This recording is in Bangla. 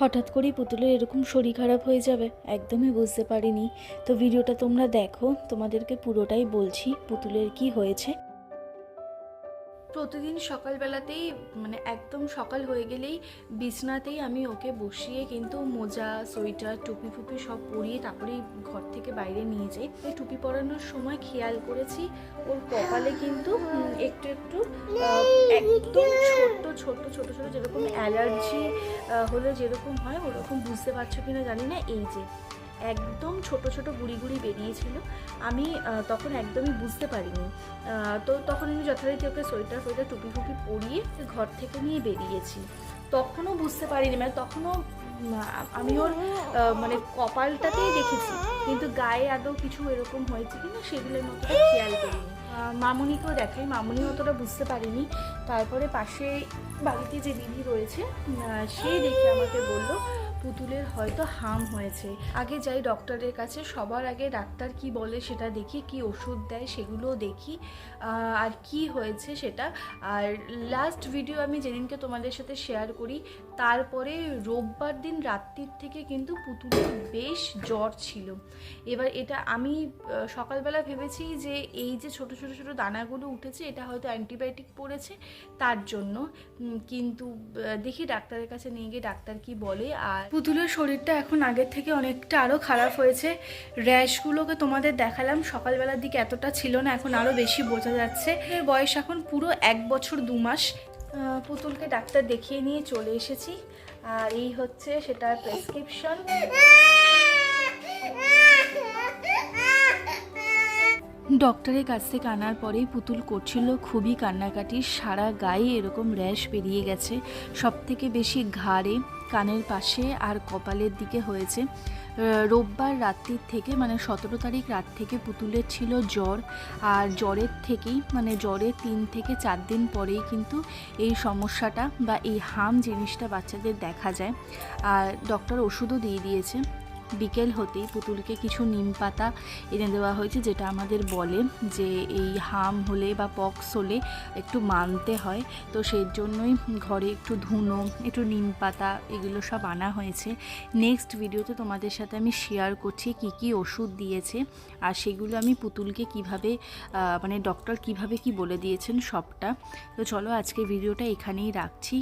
হঠাৎ করেই পুতুলের এরকম শরীর খারাপ হয়ে যাবে, একদমই বুঝতে পারিনি। তো ভিডিওটা তোমরা দেখো, তোমাদেরকে পুরোটাই বলছি, পুতুলের কি হয়েছে। প্রতিদিন সকালবেলাতেই মানে একদম সকাল হয়ে গেলেই বিছনাতেই আমি ওকে বসিয়ে কিন্তু মোজা, সোয়েটার, টুপি ফুপি সব পরিয়ে তারপরেই ঘর থেকে বাইরে নিয়ে যাই। ওই টুপি পরানোর সময় খেয়াল করেছি, ওর কপালে কিন্তু একটু একটু একদম ছোট্ট ছোট ছোট যেরকম অ্যালার্জি হলে যেরকম হয়, ওরকম বুঝতে পারছ কি না জানি না। এই যে একদম ছোট ছোট গুড়ি গুড়ি বেরিয়েছিল, আমি তখন একদমই বুঝতে পারিনি। তো তখন আমি যথারীতি ওকে সোয়েটার ফোয়েটার টুপি ফুপি পরিয়ে ঘর থেকে নিয়ে বেরিয়েছি। তখনও বুঝতে পারিনি মানে তখনও আমি ওর মানে কপালটাতেই দেখেছি, কিন্তু গায়ে আদৌ কিছু এরকম হয়েছে কিনা সেগুলোর মতো খেয়াল করিনি। মামুনিকেও দেখাই মামুনি অতটা বুঝতে পারিনি। তারপরে পাশে বাড়িতে যে দিদি রয়েছে সে দেখে আমাকে বলল পুতুলের হয়তো হাম হয়েছে। আগে যাই ডক্টরের কাছে, সবার আগে ডাক্তার কি বলে সেটা দেখি, কি ওষুধ দেয় সেগুলোও দেখি আর কি হয়েছে সেটা। আর লাস্ট ভিডিও আমি যেদিনকে তোমাদের সাথে শেয়ার করি, তারপরে রোববার দিন রাত্রির থেকে কিন্তু পুতুলের বেশ জ্বর ছিল। এবার এটা আমি সকালবেলা ভেবেছি যে এই যে ছোট ছোট ছোট দানাগুলো উঠেছে, এটা হয়তো অ্যান্টিবায়োটিক পড়েছে তার জন্য। কিন্তু দেখি ডাক্তারের কাছে নিয়ে গিয়ে ডাক্তার কি বলে, আর পুতুলের শরীরটা এখন আগের থেকে অনেকটা আরও খারাপ হয়েছে। র্যাশগুলোকে তোমাদের দেখালাম, সকালবেলার দিকে এতটা ছিল না, এখন আরও বেশি বোঝা যাচ্ছে। এর বয়স এখন পুরো এক বছর দু মাস। পুতুলকে ডাক্তার দেখিয়ে নিয়ে চলে এসেছি। আর এই হচ্ছে সেটার প্রেসক্রিপশন। ডক্টরের কাছ থেকে আনার পরেই পুতুল করছিল, খুবই কান্নাকাটি, সারা গায়ে এরকম র্যাশ বেরিয়ে গেছে। সব থেকে বেশি ঘাড়ে, কানের পাশে আর কপালের দিকে হয়েছে। রোববার রাত্রির থেকে মানে সতেরো তারিখ রাত থেকে পুতুলের ছিল জ্বর। আর জ্বরের থেকেই মানে জ্বরের তিন থেকে চার দিন পরেই কিন্তু এই সমস্যাটা বা এই হাম জিনিসটা বাচ্চাদের দেখা যায়। আর ডক্টর ওষুধও দিয়ে দিয়েছে। বিকেল হতেই পুতুলকে কিছু নিম পাতা এনে দেওয়া হয়েছে, যেটা আমাদের বলে যে এই হাম হলে বা পক্স হলে একটু মানতে হয়। তো সেই জন্যই ঘরে একটু ধুনো, একটু নিম পাতা এগুলো সব আনা হয়েছে। নেক্সট ভিডিওতে তোমাদের সাথে আমি শেয়ার করছি কি কি ওষুধ দিয়েছে আর সেগুলো আমি পুতুলকে কীভাবে মানে ডক্টর কীভাবে কি বলে দিয়েছেন সবটা। তো চলো আজকে ভিডিওটা এখানেই রাখছি।